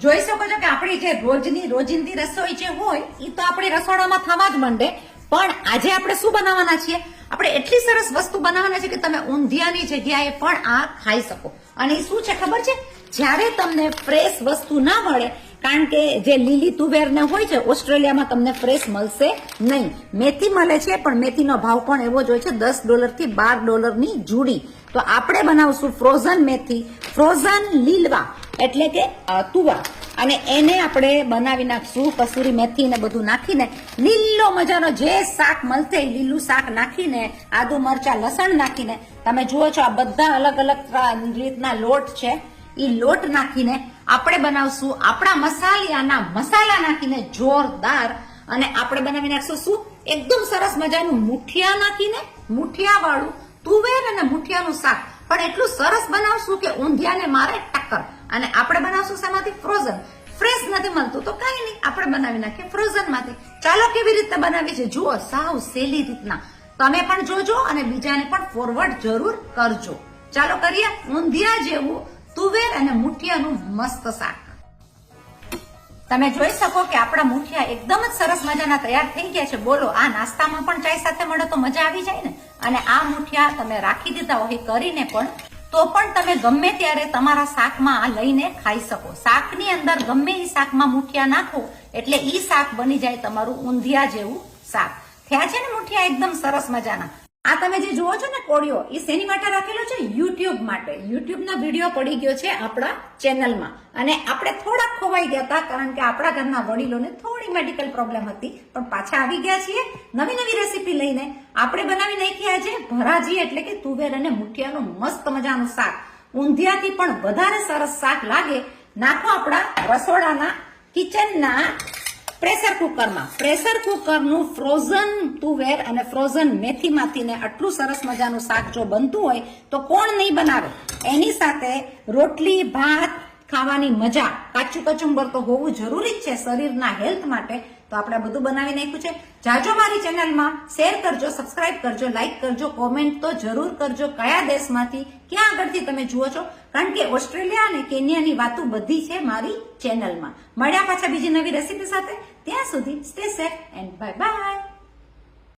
જોઈ શકો છો કે આપણી જે રોજની રોજિંદી રસોઈ જે હોય એ તો આપણી રસોડામાં થવા જ માંડે. પણ આજે આપણે શું બનાવવાના છીએ? આપણે એટલી સરસ વસ્તુ બનાવવાના છે કે તમે ઊંધિયાની જગ્યાએ પણ આ ખાઈ શકો. અને એ શું છે ખબર છે? જ્યારે તમને ફ્રેશ વસ્તુ ના મળે, કારણ કે જે લીલી તુવેરને હોય છે, ઓસ્ટ્રેલિયામાં તમને ફ્રેશ મળશે નહીં. મેથી મળે છે, પણ મેથીનો ભાવ પણ એવો જ હોય છે, દસ ડોલરથી બાર ડોલરની જુડી. તો આપણે બનાવશું ફ્રોઝન મેથી. ફ્રોઝન લીલવા. એટલે કે તુવા. અને એને આપણે બનાવી નાખશું, કસૂરી મેથી ને બધું નાખીને. લીલો મજાનો જે શાક મળશે લીલું શાક નાખીને, આદુ મરચા, લસણ નાખીને. તમે જુઓ છો આ બધા અલગ અલગ રીતના લોટ છે. એ લોટ નાખીને આપણે બનાવશું આપણા મસાલિયાના મસાલા નાખીને જોરદાર. અને આપણે બનાવી નાખશું શું? એકદમ સરસ મજાનું મુઠિયા નાખીને મુઠિયા વાળું તુવેર અને મુઠિયાનું શાક. પણ એટલું સરસ બનાવશું કે ઊંધિયાને મારે ટક્કર. અને આપણે બનાવશું શેમાંથી? ફ્રોઝન ફ્રેશ નથી મળતું. તો કઈ નહીં, આપણે બનાવી નાખીએ ફ્રોઝનમાંથી. ચાલો કેવી રીતે બનાવી છે જુઓ, સાવ સહેલી રીતના. તમે પણ જોજો અને બીજાને પણ ફોરવર્ડ જરૂર કરજો. ચાલો કરીએ ઊંધિયા જેવું તુવેર અને મુઠિયાનું મસ્ત શાક. તમે જોઈ શકો કે આપણા મુઠિયા એકદમ જ સરસ મજાના તૈયાર થઈ ગયા છે. બોલો, આ નાસ્તામાં પણ ચાય સાથે મળે તો મજા આવી જાય ને? અને આ મુઠિયા તમે રાખી દીધા હોય કરીને પણ તો પણ તમે ગમે ત્યારે તમારા શાકમાં આ લઈને ખાઈ શકો. શાકની અંદર ગમે એ શાકમાં મુઠિયા નાખો, એટલે ઈ શાક બની જાય તમારું ઊંધિયા જેવું શાક. થયા છે ને મુઠિયા? એકદમ સરસ મજાના. આ તમે જે જુઓ છો ને કોડિયો, એ શેની માટે રાખેલો છે? યુટ્યુબ માટે. યુટ્યુબના વીડિયો પડી ગયો છે આપણા ચેનલમાં. અને આપણે થોડાક ખોવાઈ ગયા હતા, કારણ કે આપણા ઘરના વડીલોને થોડી મેડિકલ પ્રોબ્લેમ હતી. પણ પાછા આવી ગયા છીએ, નવી નવી રેસીપી લઈને. આપણે બનાવી નાખી છે ભરાજી એટલે કે તુવેર અને મુઠિયાનું મસ્ત મજાનું શાક. ઊંધિયાથી પણ વધારે સરસ શાક લાગે. નાખો આપણા રસોડાના કિચનના પ્રેશર કુકરમાં. પ્રેશર કુકરનું ફ્રોઝન તુવેર અને ફ્રોઝન મેથીમાંથી ને આટલું સરસ મજાનું શાક જો બનતું હોય, તો કોણ નહીં બનાવે? એની સાથે રોટલી, ભાત ખાવાની મજા. કાચું કચુંબર તો હોવું જરૂરી જ છે શરીરના હેલ્થ માટે. તો આપણે બધું બનાવી નાખ્યું છે. જાજો મારી ચેનલમાં શેર કરજો સબસ્ક્રાઇબ કરજો લાઈક કરજો કોમેન્ટ તો જરૂર કરજો કયા દેશમાંથી, ક્યાં આગળથી તમે જુઓ છો. કારણ કે ઓસ્ટ્રેલિયા અને કેન્યાની વાતો બધી છે મારી ચેનલમાં. મળ્યા પાછા બીજી નવી રેસીપી સાથે. ત્યાં સુધી stay safe and bye bye